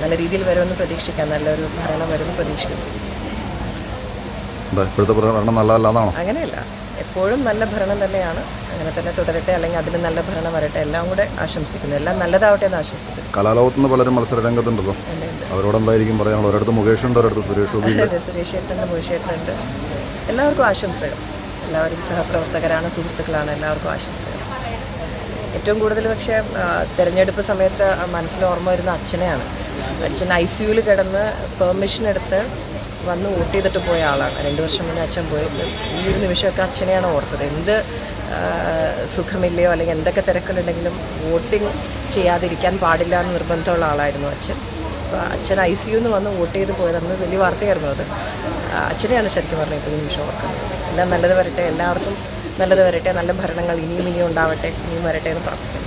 നല്ല രീതിയിൽ വരുമെന്ന് പ്രതീക്ഷിക്കാം. നല്ലൊരു ഭരണം വരുമെന്ന് പ്രതീക്ഷിക്കുന്നു. ഇപ്പോഴത്തെ ഭരണം അങ്ങനെയല്ല. എപ്പോഴും നല്ല ഭരണം തന്നെയാണ്. അങ്ങനെ തന്നെ തുടരട്ടെ അല്ലെങ്കിൽ അതിന് നല്ല ഭരണം വരട്ടെ. എല്ലാം കൂടെ ആശംസിക്കുന്നു. എല്ലാം നല്ലതാവട്ടെ എന്ന് ആശംസിക്കുന്നു. കലാലോകത്ത് നിന്ന് പലരും മത്സര രംഗത്തുണ്ടല്ലോ. അവരോട് എന്തായിരിക്കും പറയാനുള്ളത്? ഒരിടത്ത് മുകേഷ് ഉണ്ട് ഒരിടത്ത് സുരേഷ് അതെ സുരേഷ് ഏട്ടന്റെ മുകേഷ് ഏട്ടനുണ്ട്. എല്ലാവർക്കും ആശംസകൾ. എല്ലാവരും സഹപ്രവർത്തകരാണ് സുഹൃത്തുക്കളാണ് എല്ലാവർക്കും ആശംസകൾ. ഏറ്റവും കൂടുതൽ പക്ഷേ തെരഞ്ഞെടുപ്പ് സമയത്ത് മനസ്സിൽ ഓർമ്മ വരുന്ന അച്ഛനെയാണ്. അച്ഛൻ ഐ സിയുവിൽ കിടന്ന് പെർമിഷൻ എടുത്ത് വന്ന് വോട്ട് ചെയ്തിട്ട് പോയ ആളാണ്. രണ്ട് വർഷം മുന്നേ അച്ഛൻ പോയത് ഈ ഒരു നിമിഷമൊക്കെ അച്ഛനെയാണ് ഓർത്തത്. എന്ത് സുഖമില്ലയോ അല്ലെങ്കിൽ എന്തൊക്കെ തിരക്കുണ്ടെങ്കിലും വോട്ടിംഗ് ചെയ്യാതിരിക്കാൻ പാടില്ല എന്ന് നിർബന്ധമുള്ള ആളായിരുന്നു അച്ഛൻ. അപ്പോൾ അച്ഛൻ ഐ സി യുന്ന് വന്ന് വോട്ട് ചെയ്ത് പോയതെന്ന് വലിയ വാർത്തയായിരുന്നു അത്. അച്ഛനെയാണ് ശരിക്കും പറഞ്ഞത് ഇപ്പോൾ നിമിഷം ഓർക്കുന്നത്. എല്ലാം നല്ലത് വരട്ടെ എല്ലാവർക്കും നല്ലത് വരട്ടെ നല്ല ഭരണങ്ങൾ ഇനിയും ഇനിയും ഉണ്ടാവട്ടെ ഇനിയും വരട്ടെ എന്ന് പ്രാർത്ഥിക്കുന്നു